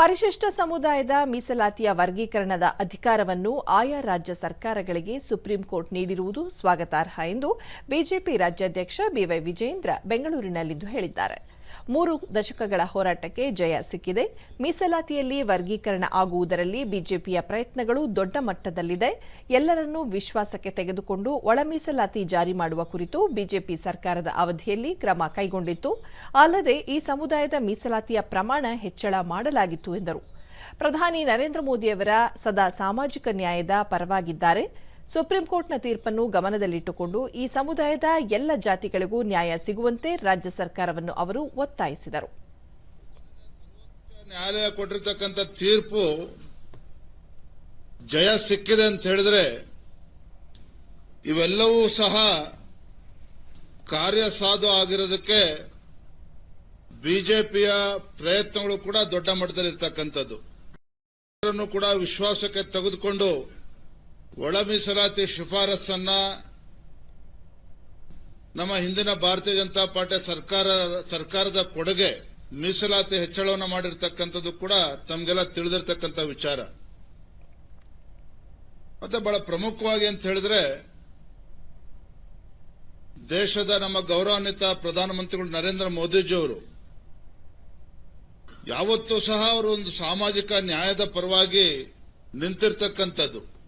ಪರಿಶಿಷ್ಟ ಸಮುದಾಯದ ಮೀಸಲಾತಿಯ ವರ್ಗೀಕರಣದ ಅಧಿಕಾರವನ್ನು ಆಯಾ ರಾಜ್ಯ ಸರ್ಕಾರಗಳಿಗೆ ಸುಪ್ರೀಂ ಕೋರ್ಟ್ ನೀಡಿರುವುದು ಸ್ವಾಗತಾರ್ಹ ಎಂದು ಬಿಜೆಪಿ ರಾಜ್ಯಾಧ್ಯಕ್ಷ ಬಿವೈ ವಿಜಯೇಂದ್ರ ಬೆಂಗಳೂರಿನಲ್ಲಿಂದು ಹೇಳಿದ್ದಾರೆ. ಮೂರು ದಶಕಗಳ ಹೋರಾಟಕ್ಕೆ ಜಯ ಸಿಕ್ಕಿದೆ. ಮೀಸಲಾತಿಯಲ್ಲಿ ವರ್ಗೀಕರಣ ಆಗುವುದರಲ್ಲಿ ಬಿಜೆಪಿಯ ಪ್ರಯತ್ನಗಳು ದೊಡ್ಡ ಮಟ್ಟದಲ್ಲಿದೆ. ಎಲ್ಲರನ್ನೂ ವಿಶ್ವಾಸಕ್ಕೆ ತೆಗೆದುಕೊಂಡು ಒಳ ಮೀಸಲಾತಿ ಜಾರಿ ಮಾಡುವ ಕುರಿತು ಬಿಜೆಪಿ ಸರ್ಕಾರದ ಅವಧಿಯಲ್ಲಿ ಕ್ರಮ ಕೈಗೊಂಡಿತ್ತು. ಅಲ್ಲದೆ ಈ ಸಮುದಾಯದ ಮೀಸಲಾತಿಯ ಪ್ರಮಾಣ ಹೆಚ್ಚಳ ಮಾಡಲಾಗಿತ್ತು ಎಂದರು. ಪ್ರಧಾನಿ ನರೇಂದ್ರ ಮೋದಿಯವರ ಸದಾ ಸಾಮಾಜಿಕ ನ್ಯಾಯದ ಪರವಾಗಿದ್ದಾರೆ. ಸುಪ್ರೀಂ ಕೋರ್ಟ್ನ ತೀರ್ಪನ್ನು ಗಮನದಲ್ಲಿಟ್ಟುಕೊಂಡು ಈ ಸಮುದಾಯದ ಎಲ್ಲ ಜಾತಿಗಳಿಗೂ ನ್ಯಾಯ ಸಿಗುವಂತೆ ರಾಜ್ಯ ಸರ್ಕಾರವನ್ನು ಅವರು ಒತ್ತಾಯಿಸಿದರು. ನ್ಯಾಯಾಲಯ ಕೊಟ್ಟಿರ್ತಕ್ಕಂಥ ತೀರ್ಪು ಜಯ ಸಿಕ್ಕಿದೆ ಅಂತ ಹೇಳಿದ್ರೆ ಇವೆಲ್ಲವೂ ಸಹ ಕಾರ್ಯಸಾಧು ಆಗಿರೋದಕ್ಕೆ ಬಿಜೆಪಿಯ ಪ್ರಯತ್ನಗಳು ಕೂಡ ದೊಡ್ಡ ಮಟ್ಟದಲ್ಲಿರ್ತಕ್ಕಂಥದ್ದು. ಅವರನ್ನು ಕೂಡ ವಿಶ್ವಾಸಕ್ಕೆ ತೆಗೆದುಕೊಂಡು ಒಳ ಮೀಸಲಾತಿ ಶಿಫಾರಸನ್ನ ನಮ್ಮ ಹಿಂದಿನ ಭಾರತೀಯ ಜನತಾ ಪಾರ್ಟಿ ಸರ್ಕಾರ, ಸರ್ಕಾರದ ಕೊಡುಗೆ ಮೀಸಲಾತಿ ಹೆಚ್ಚಳವನ್ನು ಮಾಡಿರ್ತಕ್ಕಂಥದ್ದು ಕೂಡ ತಮಗೆಲ್ಲ ತಿಳಿದಿರ್ತಕ್ಕಂಥ ವಿಚಾರ. ಮತ್ತೆ ಬಹಳ ಪ್ರಮುಖವಾಗಿ ಅಂತ ಹೇಳಿದ್ರೆ, ದೇಶದ ನಮ್ಮ ಗೌರವಾನ್ವಿತ ಪ್ರಧಾನಮಂತ್ರಿಗಳು ನರೇಂದ್ರ ಮೋದಿಜಿಯವರು, ಯಾವತ್ತೂ ಸಹ ಅವರು ಒಂದು ಸಾಮಾಜಿಕ ನ್ಯಾಯದ ಪರವಾಗಿ ನಿಂತಿರ್ತಕ್ಕಂಥದ್ದು.